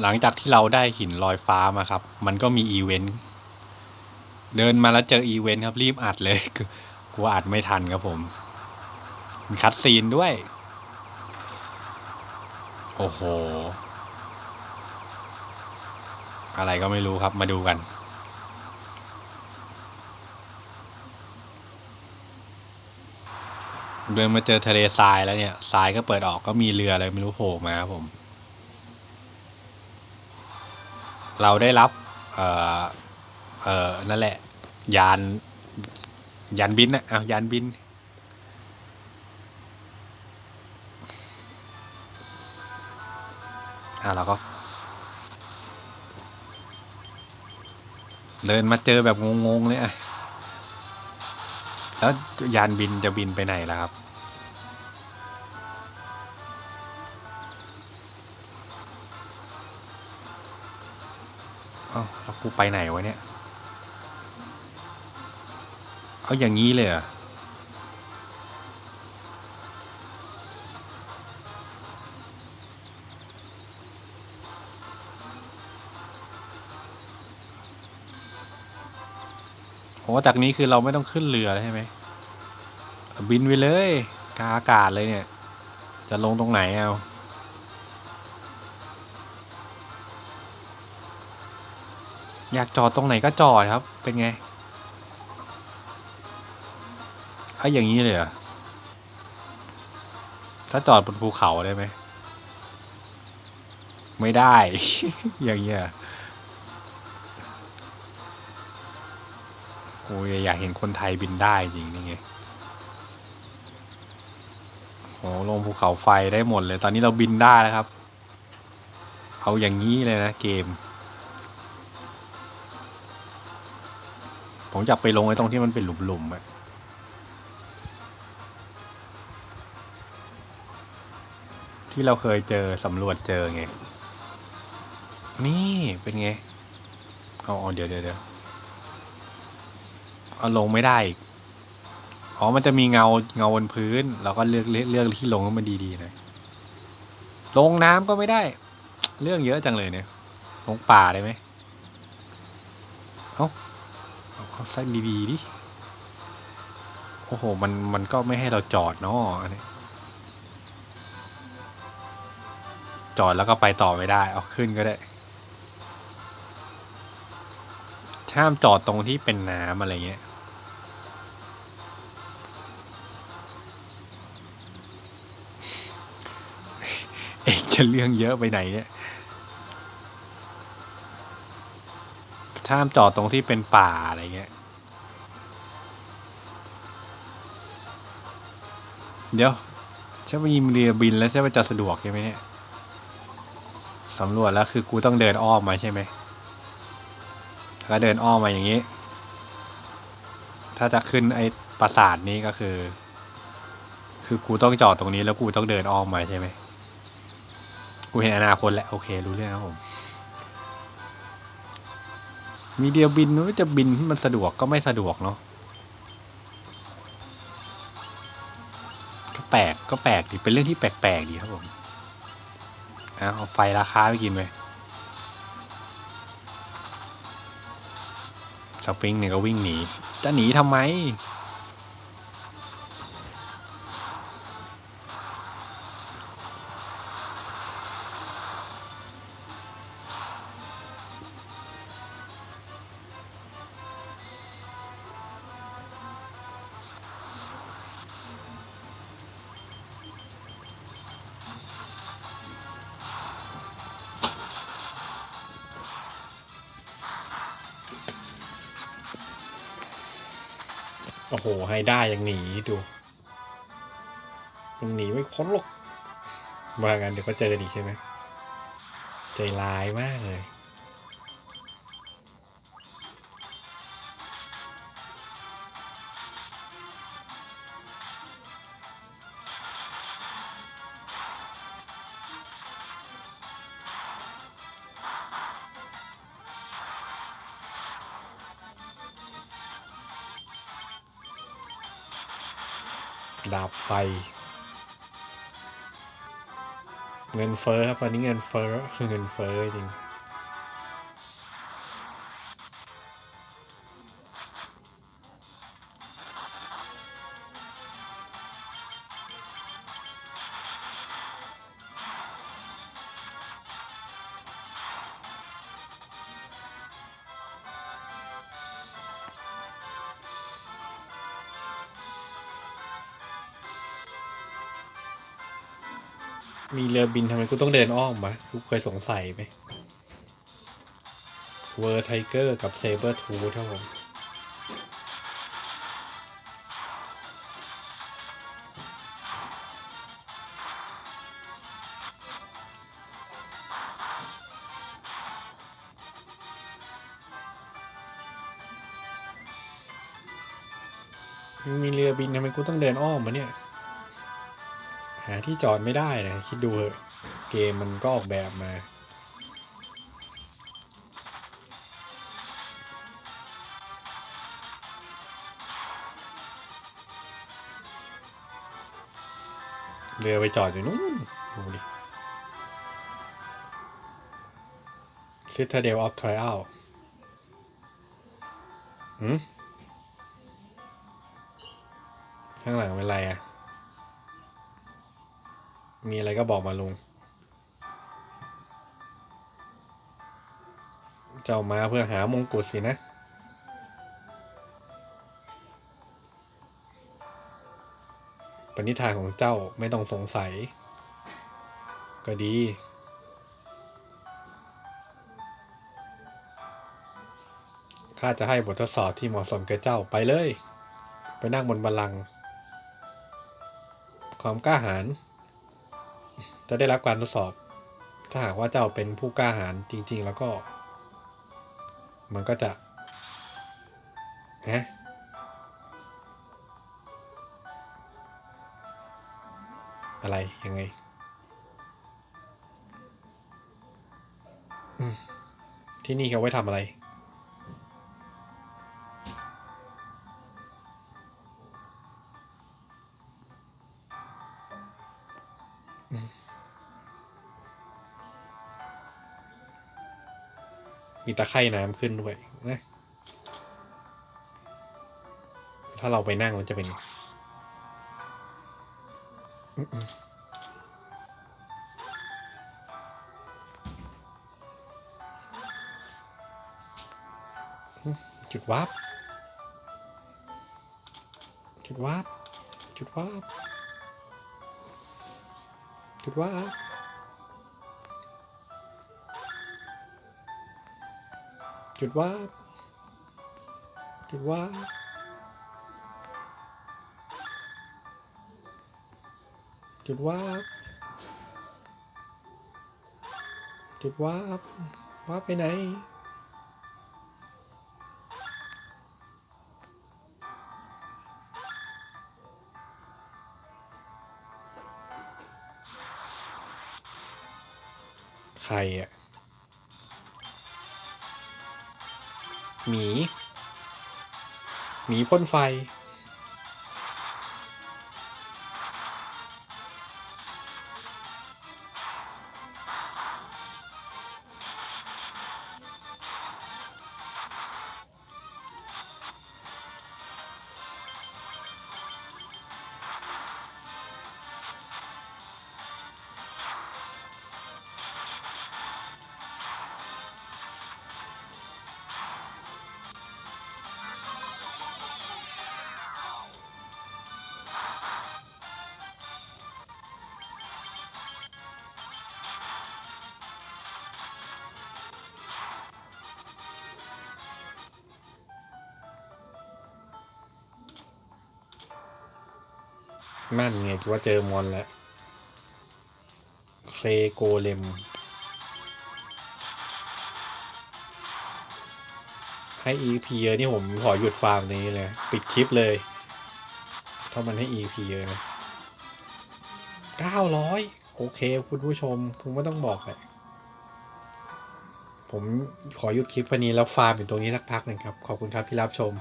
หลังจากที่เราได้หินลอยฟ้ามาครับ มันก็มีอีเวนต์เดินมาแล้วเจออีเวนต์ครับ รีบอัดเลยกลัวอัดไม่ทันครับผม มีคัดซีนด้วย โอ้โห อะไรก็ไม่รู้ครับมาดูกันเดินมาเจอทะเลทรายแล้วเนี่ยทรายก็เปิดออกก็มีเรืออะไรไม่รู้โผล่มาครับผม เราได้รับเอ่อเอ่อนั่นแหละ ยานยานบินนะเอายานบิน อะเราก็เดินมาเจอแบบงงๆเลยอะ แล้วยานบินจะบินไปไหนล่ะครับ เอ้าแล้วกูไปไหนวะเนี่ย เอาอย่างนี้เลยเหรอโหจากนี้คือเราไม่ต้องขึ้นเรือแล้วใช่ไหม บินไปเลย กาอากาศเลยเนี่ย จะลงตรงไหนเอา อยากจอดตรงไหนก็จอดครับ เป็นไงเอาอย่างนี้เลยเหรอถ้าจอดบนภูเขาได้ไหม ไม่ได้ อย่างเงี้ยโอ้ยอยากเห็นคนไทยบินได้จริงนี่ไงโอ้ลงภูเขาไฟได้หมดเลย ตอนนี้เราบินได้แล้วครับ เอาอย่างนี้เลยนะเกม ผมอยากไปลงไอ้ตรงที่มันเป็นหลุมๆอะที่เราเคยเจอสำรวจเจอไง นี่เป็นไง เอาเดี๋ยวเดี๋ยวเดี๋ยวเอาลงไม่ได้อีกอ๋อ มันจะมีเงาเงาบนพื้น เราก็เลือกเลือกที่ลงให้มันดีๆหน่อยลงน้ำก็ไม่ได้ เรื่องเยอะจังเลยเนี่ย ลงป่าได้ไหมเอ้า อาเอาสักดีๆดิ โอ้โห มัน มันก็ไม่ให้เราจอดเนาะอันนี้ จอดแล้วก็ไปต่อไม่ได้ เอาขึ้นก็ได้ห้ามจอดตรงที่เป็นน้ำอะไรเงี้ย เอกจะเรื่องเยอะไปไหนเนี่ย ห้ามจอดตรงที่เป็นป่าอะไรเงี้ย เดี๋ยวใช่ว่ายิมเรือบินแล้วใช่ว่าจะสะดวกใช่ไหมเนี่ยสำรวจแล้วคือกูต้องเดินอ้อมมาใช่ไหมแล้วเดินอ้อมมาอย่างนี้ ถ้าจะขึ้นไอ้ปราสาทนี้ก็คือ คือกูต้องจอดตรงนี้แล้วกูต้องเดินอ้อมมาใช่ไหมกูเห็นอนาคตแล้วโอเค รู้เรื่องครับผม มีเดียวบินมันจะบินที่มันสะดวกก็ไม่สะดวกเนาะก็แปลกก็แปลกดีเป็นเรื่องที่แปลกๆดีครับผมเอาไฟราคาไปกินไปสปริงเนี่ยก็วิ่งหนี จะหนีทำไม โอ้โหให้ได้ยังหนีดูยังหนีไม่พ้นหรอกมากันเดี๋ยวก็เจอกันอีกใช่ไหมใจร้ายมากเลย ดาบไฟ เงินเฟ้อครับตอนนี้เงินเฟ้อเงินเฟ้อจริง มีเรือบินทำไมกูต้องเดินอ้อมวะกูเคยสงสัยไหมเวอร์ไทเกอร์กับเซเบอร์ทูเท่าผมมีเรือบินทำไมกูต้องเดินอ้อมวะเนี่ย หาที่จอดไม่ได้นะคิดดูเถอะเกมมันก็ออกแบบมา เรือไปจอดอยู่นู้นดูดิ Citadel of Trial หืมข้างหลังเป็นไรอะ มีอะไรก็บอกมาลุงเจ้ามาเพื่อหามงกุฎสินะ ปณิธานของเจ้าไม่ต้องสงสัย ก็ดี ข้าจะให้บททดสอบที่เหมาะสมแก่เจ้าไปเลย ไปนั่งบนบัลลังก์ความกล้าหาญ จะได้รับการทดสอบ ถ้าหากว่าเจ้าเป็นผู้กล้าหาญจริง ๆ แล้วก็ มันก็จะนะอะไร ยังไงที่นี่เขาไว้ทำอะไรมี มีตะไคร่น้ำขึ้นด้วยนะถ้าเราไปนั่งมันจะเป็นจุดวาร์ปจุดวาร์ปจุดวาร์ปจุดวา จุดว่าจุดว่าจุดว่าจุดว่าว่าไปไหนใครอะ หมี หมีพ่นไฟ นั่นไงกูว่าเจอมอนแล้วเคลโกเลมให้ EP เยอะนี่ผมขอหยุดฟาร์มนี้เลย ปิดคลิปเลย ถ้ามันให้ EP เยอะนะเก้าร้อยโอเค คุณผู้ชม ผมไม่ต้องบอกแหละผมขอหยุดคลิปวันนี้แล้วฟาร์มอยู่ตรงนี้สักพักหนึ่งครับ ขอบคุณครับที่รับชม